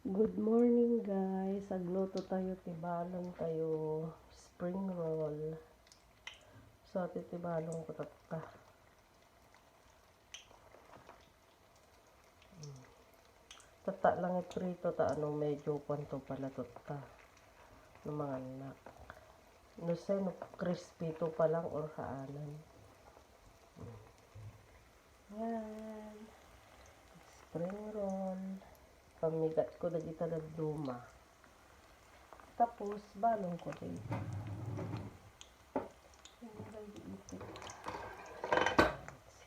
Good morning guys. Agluto tayo tibalon tayo spring roll. So titibalon ko tata. Mm. Tata lang iprito ta ano medyo kwanto pala tata. Ng mga anak. No say no crispy to pa lang or haanan. Mm. Yan. Spring roll pamigat ko na kita ng duma. Tapos, balong ko.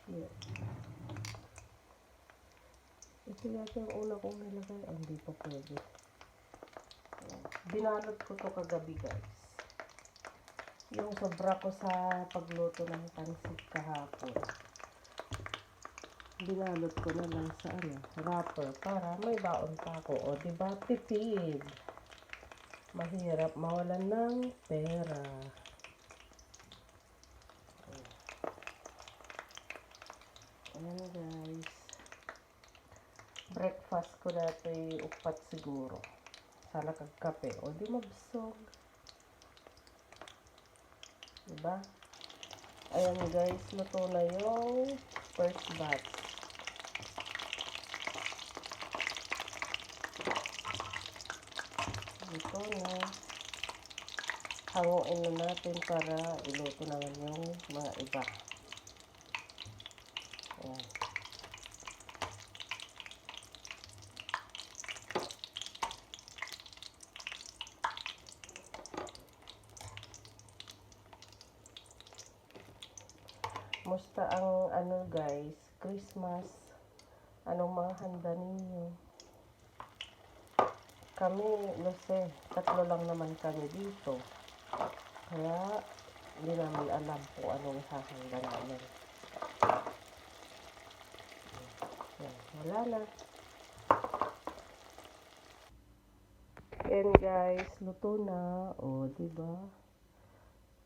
Here. Ito yata yung una kong nilagay. Ah, hindi pa pwede. Binalot ko to kagabi guys. Yung sobra ko sa pagluto ng pansit kahapon binalot ko na lang sa ano, wrapper para may baon pa ako. O, di ba tipid? Mahirap mawalan ng pera. Ayan guys. Breakfast ko dati upat siguro. Sana kagkape. O di mabsog. Diba? Ayan guys, luto na yung first batch. Ito na. Hanguin na natin para iluto naman yung mga iba. Ayan. Musta ang ano guys, Christmas? Anong mga handa ninyo? Kami, Lose, tatlo lang naman kami dito. Kaya, hindi namin alam kung anong hahanda namin. Yan, wala na. And guys, luto na. O, di ba?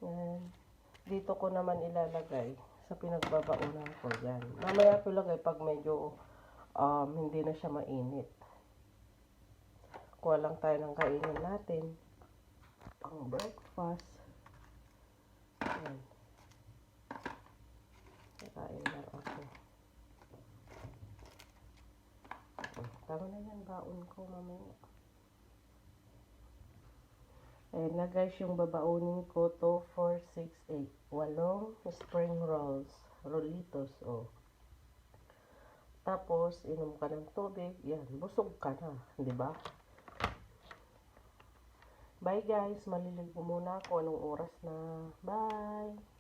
Yan. Dito ko naman ilalagay sa pinagbabaunan ko. Yan. Mamaya ko ilagay pag medyo um, hindi na siya mainit. Kuha lang tayo ng kainin natin. Pang breakfast. Yan. Kakain lang ako. Tama na yan, baon ko mamaya. Ayan na guys, yung babaunin ko to 4, 6, 8. Walong spring rolls. Rolitos, oh. Tapos, inom ka ng tubig. Yan, busog ka na. Di ba? Bye guys, maliligo muna ako. Anong oras na? Bye!